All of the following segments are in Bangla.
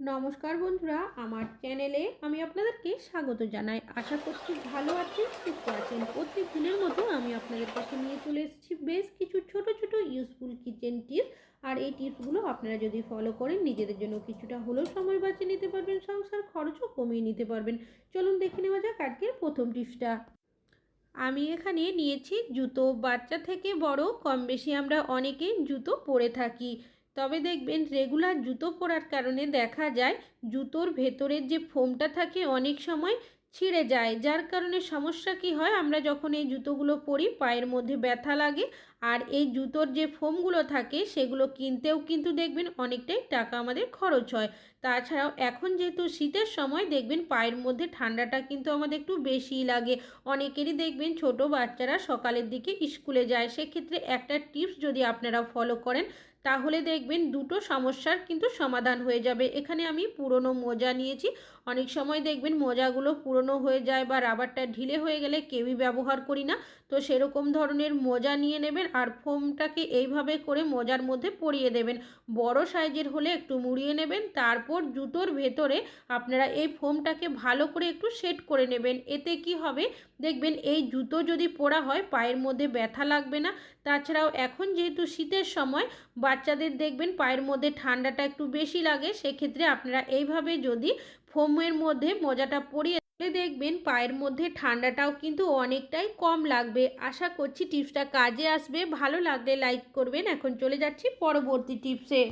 নমস্কার বন্ধুরা, আমার চ্যানেলে আমি আপনাদেরকে স্বাগত জানাই। আশা করছি ভালো আছেন, সুস্থ আছেন। প্রত্যেক দিনের মতো আমি আপনাদের কাছে নিয়ে চলে এসেছি বেশ কিছু ছোট ছোট ইউজফুল কিচেন টিপস আর এই টিপসগুলো আপনারা যদি ফলো করেন, নিজেদের জন্য কিছুটা হলেও সময় বাঁচিয়ে নিতে পারবেন, সংসার খরচও কমিয়ে নিতে পারবেন। চলুন দেখে নেওয়া যাক আজকের প্রথম টিপসটা আমি এখানে নিয়েছি জুতো। বাচ্চা থেকে বড় কম বেশি আমরা অনেকেই জুতো পরে থাকি। তবে দেখবেন রেগুলার জুতো পরার কারণে দেখা যায় জুতোর ভেতরের যে ফোমটা থাকে অনেক সময় ছিঁড়ে যায়। যার কারণে সমস্যা কি হয়? আমরা যখন এই জুতোগুলো পরি, পায়ের মধ্যে ব্যথা লাগে আর এই জুতোর যে ফোমগুলো থাকে সেগুলো কিনতেও কিন্তু দেখবেন অনেকটাই টাকা আমাদের খরচ হয়। তাছাড়াও এখন যেহেতু শীতের সময়, দেখবেন পায়ের মধ্যে ঠান্ডাটা কিন্তু আমাদের একটু বেশিই লাগে। অনেকেরই দেখবেন ছোট বাচ্চারা সকালের দিকে স্কুলে যায়। সেক্ষেত্রে একটা টিপস যদি আপনারা ফলো করেন তাহলে দেখবেন দুটো সমস্যার কিন্তু সমাধান হয়ে যাবে। এখানে আমি পুরনো মোজা নিয়েছি। অনেক সময় দেখবেন মোজাগুলো পুরনো হয়ে যায় বা রাবারটা ঢিলে হয়ে গেলে কেউই ব্যবহার করি না। তো সেরকম ধরনের মোজা নিয়ে নেবেন আর ফোমটাকে এইভাবে করে মোজার মধ্যে পরিয়ে দেবেন। বড় সাইজের হলে একটু মুড়িয়ে নেবেন, তারপর জুতোর ভেতরে আপনারা এই ফোমটাকে ভালো করে একটু সেট করে নেবেন। এতে কি হবে? দেখবেন এই জুতো যদি পরা হয়, পায়ের মধ্যে ব্যথা লাগবে না। তাছাড়াও এখন যেহেতু শীতের সময় বাচ্চাদের দেখবেন পায়ের মধ্যে ঠান্ডাটা একটু বেশি লাগে, সেক্ষেত্রে আপনারা এইভাবে যদি ফোমের মধ্যে মোজাটা পরিয়ে দেখবেন পায়ের মধ্যে ঠান্ডাটাও কিন্তু অনেকটাই কম লাগবে। আশা করছি টিপসটা কাজে আসবে। ভালো লাগলে লাইক করবেন। এখন চলে যাচ্ছি পরবর্তী টিপসে।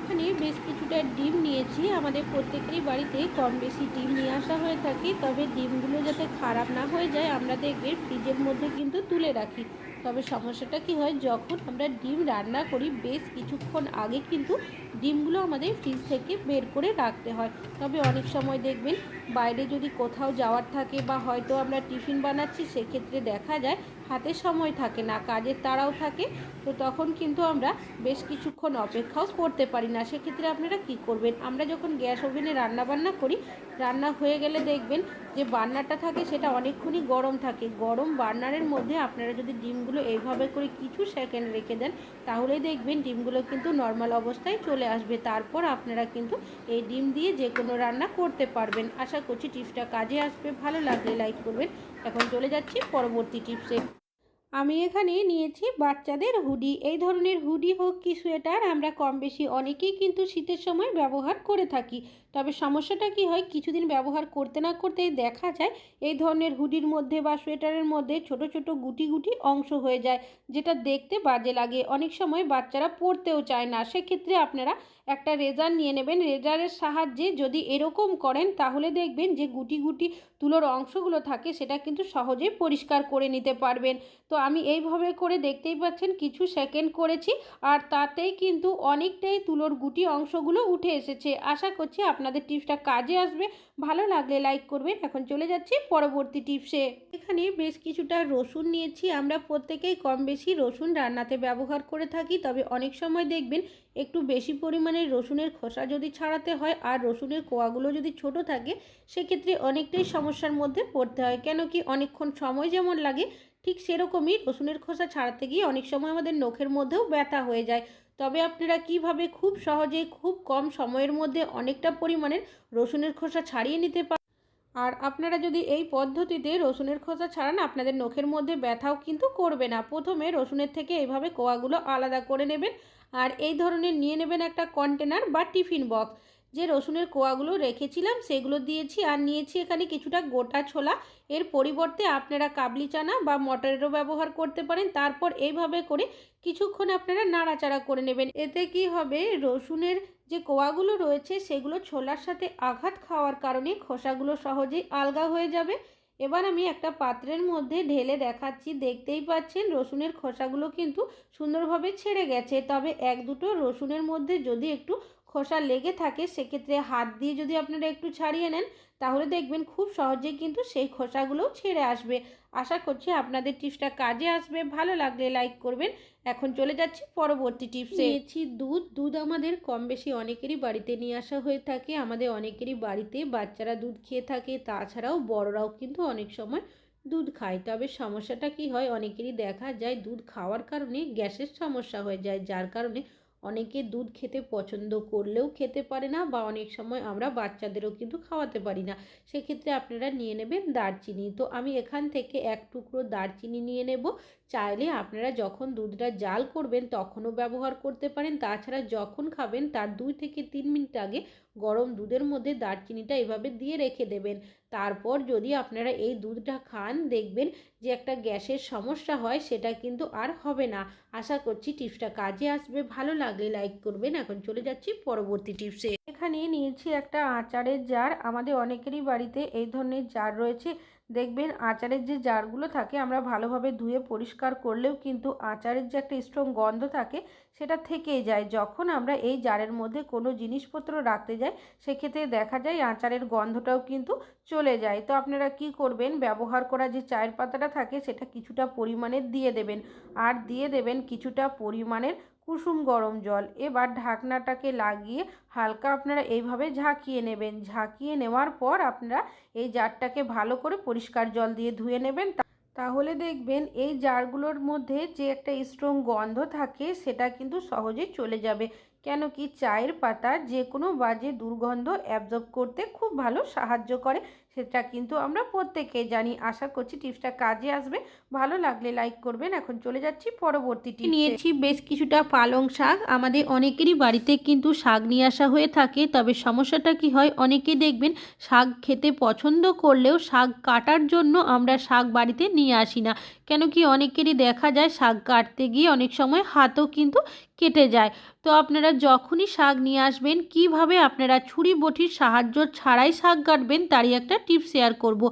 এখানে বেশ কিছুটা ডিম নিয়েছি। আমাদের প্রত্যেকেরই বাড়িতে কম বেশি ডিম নিয়ে আসা হয়ে থাকে, তবে ডিমগুলো যাতে খারাপ না হয়ে যায়, আমরা দেখবেন ফ্রিজের মধ্যে কিন্তু তুলে রাখি। তবে সমস্যাটা কি হয়, যখন আমরা ডিম রান্না করি, বেশ কিছুক্ষণ আগে কিন্তু ডিমগুলো আমাদের ফ্রিজ থেকে বের করে রাখতে হয়। তবে অনেক সময় দেখবেন, বাইরে যদি কোথাও যাওয়ার থাকে বা হয়তো আমরা টিফিন বানাচ্ছি, সেক্ষেত্রে দেখা যায় হাতে সময় থাকে না, কাজের তাড়াও থাকে, তো তখন কিন্তু আমরা বেশ কিছুক্ষণ অপেক্ষাও করতে পারি না। সেক্ষেত্রে আপনারা কি করবেন? আমরা যখন গ্যাস ওভেনে রান্না বান্না করি, রান্না হয়ে গেলে দেখবেন যে বার্নারটা থাকে সেটা অনেকক্ষণই গরম থাকে। গরম বার্নারের মধ্যে আপনারা যদি ডিমগুলো এইভাবে করে কিছু সেকেন্ড রেখে দেন, তাহলে দেখবেন ডিমগুলো কিন্তু নর্মাল অবস্থায় চলে আসবে। তারপর আপনারা কিন্তু এই ডিম দিয়ে যে কোনো রান্না করতে পারবেন। আশা করছি টিপসটা কাজে আসবে। ভালো লাগলে লাইক করবেন। এখন চলে যাচ্ছি পরবর্তী টিপসে। আমি এখানে নিয়েছি বাচ্চাদের হুডি। এই ধরনের হুডি হোক কি সোয়েটার আমরা কম বেশি অনেকেই কিন্তু শীতের সময় ব্যবহার করে থাকি। তবে সমস্যাটা কি হয়, কিছুদিন ব্যবহার করতে না করতেই দেখা যায়, এই ধরনের হুডির মধ্যে বা সোয়েটারের মধ্যে ছোট ছোট গুটি গুটি অংশ হয়ে যায়, যেটা দেখতে বাজে লাগে। অনেক সময় বাচ্চারা পড়তেও চায় না। সেক্ষেত্রে আপনারা একটা রেজার নিয়ে নেবেন। রেজারের সাহায্যে যদি এরকম করেন, তাহলে দেখবেন যে গুটি গুটি তুলোর অংশগুলো থাকে, সেটা কিন্তু সহজে পরিষ্কার করে নিতে পারবেন। তো আমি এইভাবে করে দেখতেই পাচ্ছেন, কিছু সেকেন্ড করেছি আর তাতেই কিন্তু অনেকটাই তুলোর গুটি অংশগুলো উঠে এসেছে। আশা করছি আপনাদের টিপসটা কাজে আসবে। ভালো লাগলে লাইক করবেন। এখন চলে যাচ্ছি পরবর্তী টিপসে এখানে বেশ কিছুটা রসুন নিয়েছি। আমরা প্রত্যেকেই কম বেশি রসুন রান্নাতে ব্যবহার করে থাকি, তবে অনেক সময় দেখবেন একটু বেশি পরিমাণে রসুনের খোসা যদি ছাড়াতে হয় আর রসুনের কোয়াগুলো যদি ছোট থাকে, সেক্ষেত্রে অনেকটাই সমস্যার মধ্যে পড়তে হয়। কেন কি অনেকক্ষণ সময় যেমন লাগে, ঠিক সেরকমই রসুনের খোসা ছাড়াতে গিয়ে অনেক সময় আমাদের নখের মধ্যেও ব্যথা হয়ে যায়। তবে আপনারা কীভাবে খুব সহজে খুব কম সময়ের মধ্যে অনেকটা পরিমাণের রসুনের খোসা ছাড়িয়ে নিতে পারেন আর আপনারা যদি এই পদ্ধতিতে রসুনের খোসা ছাড়ান, আপনাদের নখের মধ্যে ব্যথাও কিন্তু করবে না। প্রথমে রসুনের থেকে এইভাবে কোয়াগুলো আলাদা করে নেবেন আর এই ধরনের নিয়ে নেবেন একটা কন্টেনার বা টিফিন বক্স। যে রসুনের কোয়াগুলো রেখেছিলাম, সেগুলো দিয়েছি আর নিয়েছি এখানে কিছুটা গোটা ছোলা। এর পরিবর্তে আপনারা কাবলি চানা বা মটরেরও ব্যবহার করতে পারেন। তারপর এইভাবে করে কিছুক্ষণ আপনারা নাড়াচাড়া করে নেবেন। এতে কি হবে? রসুনের যে কোয়াগুলো রয়েছে, সেগুলো ছোলার সাথে আঘাত খাওয়ার কারণে খোসাগুলো সহজেই আলগা হয়ে যাবে। এবার আমি একটা পাত্রের মধ্যে ঢেলে দেখাচ্ছি। দেখতেই পাচ্ছেন, রসুনের খোসাগুলো কিন্তু সুন্দরভাবে ছেড়ে গেছে। তবে এক দুটো রসুনের মধ্যে যদি একটু খোসা লেগে থাকে, সেক্ষেত্রে হাত দিয়ে যদি আপনারা একটু ছাড়িয়ে নেন, তাহলে দেখবেন খুব সহজেই কিন্তু সেই খোসাগুলোও ছেড়ে আসবে। আশা করছি আপনাদের টিপসটা কাজে আসবে, ভালো লাগলে লাইক করবেন। এখন চলে যাচ্ছি পরবর্তী টিপসে। নিয়েছি দুধ। দুধ আমাদের কম বেশি অনেকেরই বাড়িতে নিয়ে আসা হয়ে থাকে, আমাদের অনেকেরই বাড়িতে বাচ্চারা দুধ খেয়ে থাকে, তাছাড়াও বড়রাও কিন্তু অনেক সময় দুধ খায়। তবে সমস্যাটা কি হয়? অনেকেরই দেখা যায় দুধ খাওয়ার কারণে গ্যাসের সমস্যা হয়ে যায়, যার কারণে অনেকে দুধ খেতে পছন্দ করলেও খেতে পারে না বা অনেক সময় আমরা বাচ্চাদেরও কিন্তু খাওয়াতে পারি না। সেক্ষেত্রে আপনারা নিয়ে নেবেন দারচিনি। তো আমি এখান থেকে এক টুকরো দারচিনি নিয়ে নেব। চাইলে আপনারা যখন দুধটা জাল করবেন তখনও ব্যবহার করতে পারেন। তাছাড়া যখন খাবেন তার দুই থেকে তিন মিনিট আগে গরম দুধের মধ্যে দারচিনিটা এভাবে দিয়ে রেখে দেবেন। তারপর যদি আপনারা এই দুধটা খান, দেখবেন যে একটা গ্যাসের সমস্যা হয়, সেটা কিন্তু আর হবে না। আশা করছি টিপসটা কাজে আসবে। ভালো লাগলে লাইক করবেন। এখন চলে যাচ্ছি পরবর্তী টিপসে। এখানে নিয়েছি একটা আচারের জার। আমাদের অনেকেরই বাড়িতে এই ধরনের জার রয়েছে। দেখবেন আচারের যে জারগুলো থাকে, আমরা ভালোভাবে ধুয়ে পরিষ্কার করলেও কিন্তু আচারের যে একটা স্ট্রং গন্ধ থাকে, সেটা থেকেই যায়। যখন আমরা এই জারের মধ্যে কোনো জিনিসপত্র রাখতে যাই, সেক্ষেত্রে দেখা যায় আচারের গন্ধটাও কিন্তু চলে যায়। তো আপনারা কি করবেন? ব্যবহার করা যে চায়ের পাতাটা থাকে, সেটা কিছুটা পরিমাণে দিয়ে দেবেন। আর দিয়ে দেবেন কিছুটা পরিমাণের কুসুম গরম জল। এবার ঢাকনাটাকে লাগিয়ে হালকা আপনারা এইভাবে ঝাঁকিয়ে নেবেন। ঝাঁকিয়ে নেওয়ার পর আপনারা এই জারটাকে ভালো করে পরিষ্কার জল দিয়ে ধুয়ে নেবেন। তাহলে দেখবেন এই জারগুলোর মধ্যে যে একটা স্ট্রং গন্ধ থাকে, সেটা কিন্তু সহজেই চলে যাবে। কেন কি চায়ের পাতা যে কোনো বাজে দুর্গন্ধ অ্যাবজর্ব করতে খুব ভালো সাহায্য করে। সেটা কিন্তু আমরা প্রত্যেকেই জানি। আশা করছি টিপসটা কাজে আসবে। ভালো লাগলে লাইক করবেন। এখন চলে যাচ্ছি পরবর্তীটি নিয়েছি বেশ কিছুটা পালং শাক। আমাদের অনেকেরই বাড়িতে কিন্তু শাক নিয়ে আসা হয়ে থাকে। তবে সমস্যাটা কি হয়? অনেকে দেখবেন শাক খেতে পছন্দ করলেও শাক কাটার জন্য আমরা শাক বাড়িতে নিয়ে আসি না। কেন কি অনেকেরই দেখা যায় শাক কাটতে গিয়ে অনেক সময় হাতও কিন্তু কেটে যায়। তো আপনারা যখনই শাক নিয়ে আসবেন, কীভাবে আপনারা ছুরি বটির সাহায্য ছাড়াই শাক কাটবেন, তারই একটা টিপস শেয়ার করব।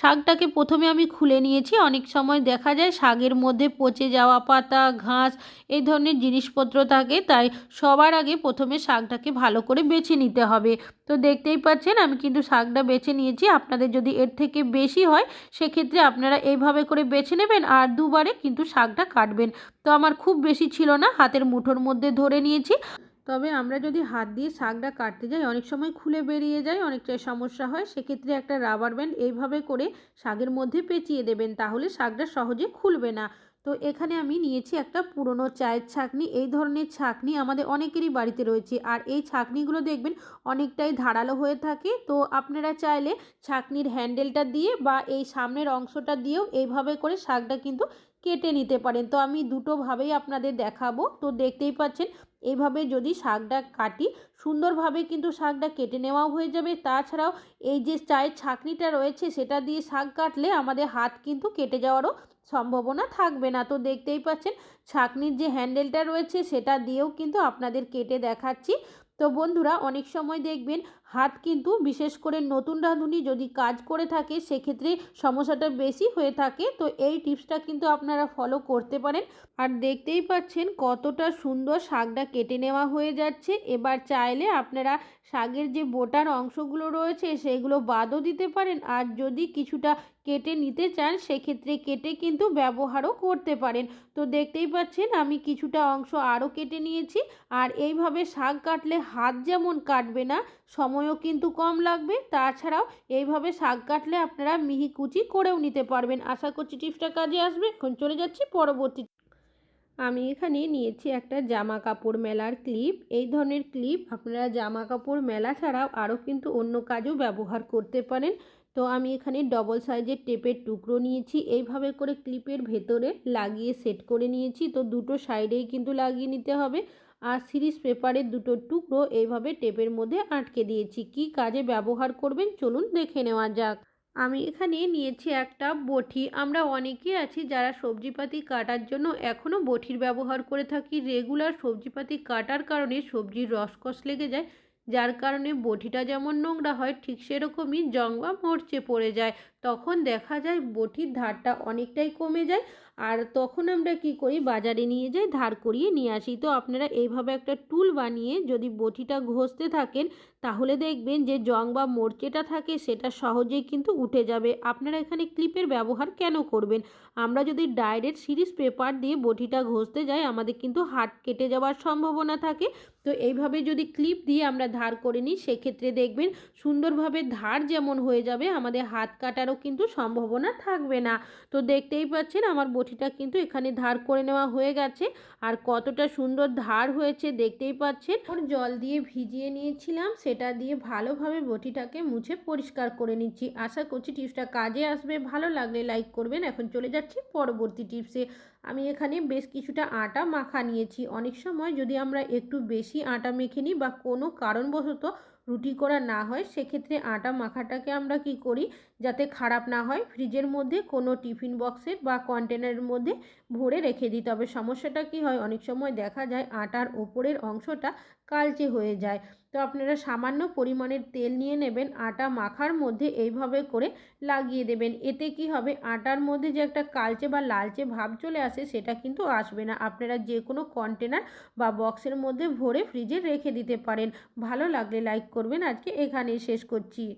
শাকটাকে প্রথমে আমি খুলে নিয়েছি। অনেক সময় দেখা যায় শাকের মধ্যে পচে যাওয়া পাতা, ঘাস এই ধরনের জিনিসপত্র থাকে, তাই সবার আগে প্রথমে শাকটাকে ভালো করে বেছে নিতে হবে। তো দেখতেই পাচ্ছেন, আমি কিন্তু শাকটা বেছে নিয়েছি। আপনাদের যদি এর থেকে বেশি হয়, সেক্ষেত্রে আপনারা এইভাবে করে বেছে নেবেন আর দুবারে কিন্তু শাকটা কাটবেন। তো আমার খুব বেশি ছিল না, হাতের মুঠোর মধ্যে ধরে নিয়েছি। তবে আমরা যদি হাত দিয়ে শাকটা কাটতে যাই, অনেক সময় খুলে বেরিয়ে যায়, অনেকটাই সমস্যা হয়। সেক্ষেত্রে একটা রাবার ব্যান্ড এইভাবে করে শাকের মধ্যে পেঁচিয়ে দেবেন, তাহলে শাকটা সহজে খুলবে না। তো এখানে আমি নিয়েছি একটা পুরনো চায়ের ছাকনি। এই ধরনের ছাকনি আমাদের অনেকেরই বাড়িতে রয়েছে। আর এই ছাকনিগুলো দেখবেন অনেকটাই ধারালো হয়ে থাকে। তো আপনারা চাইলে ছাকনির হ্যান্ডেলটা দিয়ে বা এই সামনের অংশটা দিয়েও এইভাবে করে শাকটা কিন্তু কেটে নিতে পারেন। তো আমি দুটোভাবেই আপনাদের দেখাবো। তো দেখতেই পাচ্ছেন এইভাবে যদি শাকটা কাটি, সুন্দরভাবে কিন্তু শাকটা কেটে নেওয়াও হয়ে যাবে। তাছাড়াও এই যে চায়ের ছাকনিটা রয়েছে, সেটা দিয়ে শাক কাটলে আমাদের হাত কিন্তু কেটে যাওয়ারও সম্ভাবনা থাকবে না। তো দেখতেই পাচ্ছেন, ছাকনির যে হ্যান্ডেলটা রয়েছে, সেটা দিয়েও কিন্তু আপনাদের কেটে দেখাচ্ছি। তো বন্ধুরা, অনেক সময় দেখবেন হাত কিন্তু বিশেষ করে নতুন রাঁধুনি যদি কাজ করে থাকে, সেক্ষেত্রে সমস্যাটা বেশি হয়ে থাকে। তো এই টিপসটা কিন্তু আপনারা ফলো করতে পারেন। আর দেখতেই পাচ্ছেন কতটা সুন্দর শাকটা কেটে নেওয়া হয়ে যাচ্ছে। এবার চাইলে আপনারা শাকের যে বোটার অংশগুলো রয়েছে, সেগুলো বাদও দিতে পারেন। আর যদি কিছুটা কেটে নিতে চান, সেক্ষেত্রে কেটে কিন্তু ব্যবহারও করতে পারেন। তো দেখতেই পাচ্ছেন আমি কিছুটা অংশ আরও কেটে নিয়েছি। আর এইভাবে শাক কাটলে হাত যেমন কাটবে না সময়ও কিন্তু কম লাগবে। তাছাড়াও এইভাবে শাক কাটলে আপনারা মিহি কুচি করেও নিতে পারবেন। আশা করছি টিপসটা কাজে আসবে। এখন চলে যাচ্ছি পরবর্তী আমি এখানে নিয়েছি একটা জামা কাপড় মেলার ক্লিপ। এই ধরনের ক্লিপ আপনারা জামা কাপড় মেলা ছাড়াও আরও কিন্তু অন্য কাজেও ব্যবহার করতে পারেন। তো আমি এখানে ডবল সাইজের টেপের টুকরো নিয়েছি। এইভাবে করে ক্লিপের ভেতরে লাগিয়ে সেট করে নিয়েছি। তো দুটো সাইডেই কিন্তু লাগিয়ে নিতে হবে। আর সিরিজ পেপারের দুটো টুকরো এইভাবে টেপের মধ্যে আটকে দিয়েছি। কি কাজে ব্যবহার করবেন চলুন দেখে নেওয়া যাক। আমি এখানে নিয়েছি একটা বটি আমরা অনেকেই আছি যারা সবজিপাতি কাটার জন্য এখনও বটির ব্যবহার করে থাকি। রেগুলার সবজিপাতি কাটার কারণে সবজির রসকস লেগে যায়, যার কারণে বটিটা যেমন নোংরা হয়, ঠিক সেরকমই জং বা মরচে পড়ে যায়। তখন দেখা যায় বটির ধারটা অনেকটাই কমে যায়। আর তখন আমরা কি করি, বাজারে নিয়ে যাই, ধার করিয়ে নিয়ে আসি। তো আপনারা এইভাবে একটা টুল বানিয়ে যদি বটিটা ঘষতে থাকেন, তাহলে দেখবেন যে জং বা মোর্চেটা থাকে, সেটা সহজেই কিন্তু উঠে যাবে। আপনারা এখানে ক্লিপের ব্যবহার কেন করবেন? আমরা যদি ডাইরেক্ট সিরিজ পেপার দিয়ে বটিটা ঘষতে যাই, আমাদের কিন্তু হাত কেটে যাওয়ার সম্ভাবনা থাকে। তো এইভাবে যদি ক্লিপ দিয়ে আমরা ধার করে নিই, সেক্ষেত্রে দেখবেন সুন্দরভাবে ধার যেমন হয়ে যাবে, আমাদের হাত কাটার ভাঙারও কিন্তু সম্ভাবনা থাকবে না। তো দেখতেই পাচ্ছেন আমার বটিটা কিন্তু এখানে ধার করে নেওয়া হয়ে গেছে। আর কতটা সুন্দর ধার হয়েছে দেখতেই পাচ্ছেন। ওর জল দিয়ে ভিজিয়ে নিয়েছিলাম, সেটা দিয়ে ভালোভাবে বটিটাকে মুছে পরিষ্কার করে নিচ্ছি। আশা করছি টিপসটা কাজে আসবে। ভালো লাগলে লাইক করবেন। এখন চলে যাচ্ছি পরবর্তী টিপসে। আমি এখানে বেশ কিছুটা আটা মাখা নিয়েছি। অনেক সময় যদি আমরা একটু বেশি আটা মেখে নিই বা কোনো কারণবশত রুটি করা না হয়, সেক্ষেত্রে আটা মাখাটাকে আমরা কি করি? যাতে খারাপ না হয়, ফ্রিজের মধ্যে কোনো টিফিন বক্সের বা কন্টেনারের মধ্যে ভরে রেখে দিই। তবে সমস্যাটা কি হয়? অনেক সময় দেখা যায় আটার ওপরের অংশটা কালচে হয়ে যায়। তো আপনারা সামান্য পরিমাণের তেল নিয়ে নেবেন, আটা মাখার মধ্যে এইভাবে করে লাগিয়ে দেবেন। এতে কি হবে? আটার মধ্যে যে একটা কালচে বা লালচে ভাব চলে আসে, সেটা কিন্তু আসবে না। আপনারা যে কোনো কন্টেনার বা বক্সের মধ্যে ভরে ফ্রিজে রেখে দিতে পারেন। ভালো লাগলে লাইক করবেন। আজকে এখানেই শেষ করছি।